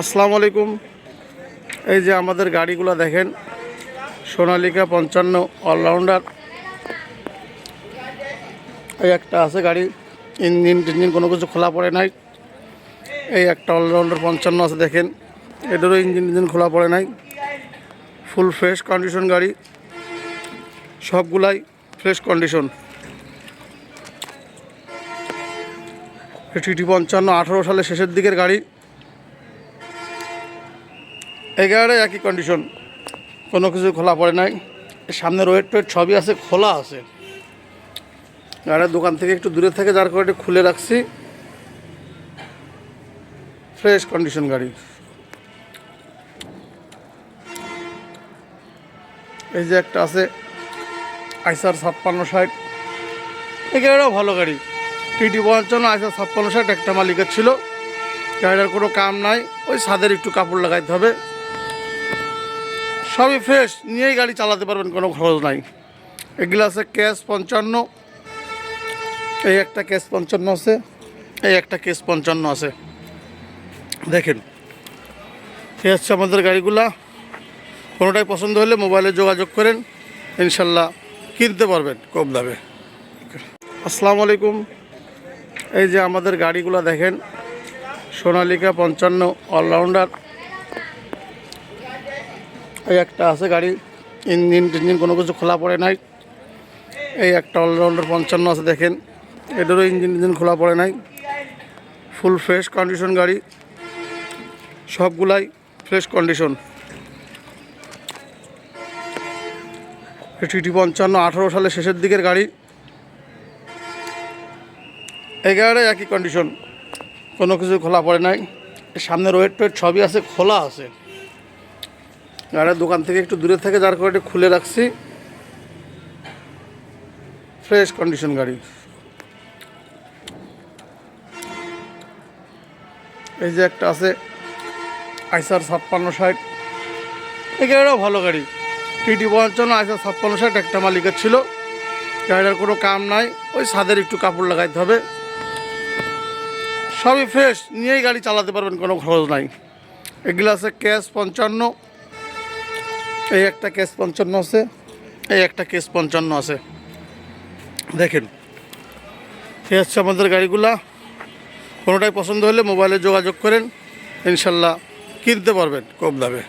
আসসালামু আলাইকুম। এই যে আমাদের গাড়িগুলো দেখেন, সোনালিকা পঞ্চান্ন অলরাউন্ডার এই একটা আছে গাড়ি, ইঞ্জিন টিঞ্জিন কোনো কিছু খোলা পড়ে নাই। এই একটা অলরাউন্ডার পঞ্চান্ন আছে দেখেন এটারও ইঞ্জিন টিঞ্জিন খোলা পড়ে নাই। ফুল ফ্রেশ কন্ডিশন গাড়ি, সবগুলাই ফ্রেশ কন্ডিশন টিটি পঞ্চান্ন আঠারো সালের শেষের দিকের গাড়ি। গাড়ির একই কন্ডিশন কোনো কিছু খোলা পড়ে নাই। সামনে রোয়েট টোয়েট সবই আছে, খোলা আছে। গাড়ির দোকান থেকে একটু দূরে থেকে যার কারণে খুলে রাখছি। ফ্রেশ কন্ডিশন গাড়ি। এই যে একটা আছে, আইসার ছাপ্পান্ন ষাট। এই গাড়িটাও ভালো গাড়ি। টিটি পঞ্চান্ন আইসার ছাপ্পান্ন ষাট একটা মালিকের ছিল। গাড়িটার কোনো কাম নাই। ওই ছাদের একটু কাপড় লাগাইতে হবে। সবই ফ্রেশ নিয়েই গাড়ি চালাতে পারবেন, কোনো খরচ নাই। এগুলো আছে ক্যাশ পঞ্চান্ন। এই একটা ক্যাশ পঞ্চান্ন আছে, এই একটা কেস পঞ্চান্ন আছে। দেখেন, এই হচ্ছে আমাদের গাড়িগুলা। কোনোটাই পছন্দ হলে মোবাইলে যোগাযোগ করেন, ইনশাল্লাহ কিনতে পারবেন কম দামে। আসসালামু আলাইকুম। এই যে আমাদের গাড়িগুলো দেখেন, সোনালিকা পঞ্চান্ন অলরাউন্ডার এই একটা আছে গাড়ি, ইঞ্জিন টিঞ্জিন কোনো কিছু খোলা পড়ে নাই। এই একটা অলরাউন্ডার পঞ্চান্ন আছে দেখেন এটারও ইঞ্জিন টিঞ্জিন খোলা পড়ে নাই। ফুল ফ্রেশ কন্ডিশন গাড়ি, সবগুলাই ফ্রেশ কন্ডিশন টিটি পঞ্চান্ন, আঠারো সালের শেষের দিকের গাড়ি। এই গাড়ির একই কন্ডিশন কোনো কিছু খোলা পড়ে নাই। সামনে রোয়েট টোয়েট সবই আছে, খোলা আছে। গাড়ির দোকান থেকে একটু দূরে থেকে যার কারণে খুলে রাখছি। ফ্রেশ কন্ডিশন গাড়ি। এই যে একটা আছে আইসার ছাপ্পান্ন ষাট। এই গাড়িটাও ভালো গাড়ি। টিটি পঞ্চান্ন আইসার ছাপ্পান্ন ষাট একটা মালিকের ছিল। গাড়িটার কোনো কাম নাই। ওই ছাদের একটু কাপড় লাগাইতে হবে। সবই ফ্রেশ নিয়েই গাড়ি চালাতে পারবেন, কোনো খরচ নাই। এগুলো আছে ক্যাশ পঞ্চান্ন। এই একটা কেস পঞ্চান্ন আছে, এই একটা কেস পঞ্চান্ন আছে। দেখেন এই হচ্ছে আমাদের গাড়িগুলা। কোনোটাই পছন্দ হলে মোবাইলে যোগাযোগ করেন, ইনশাল্লাহ কিনতে পারবেন কম দামে।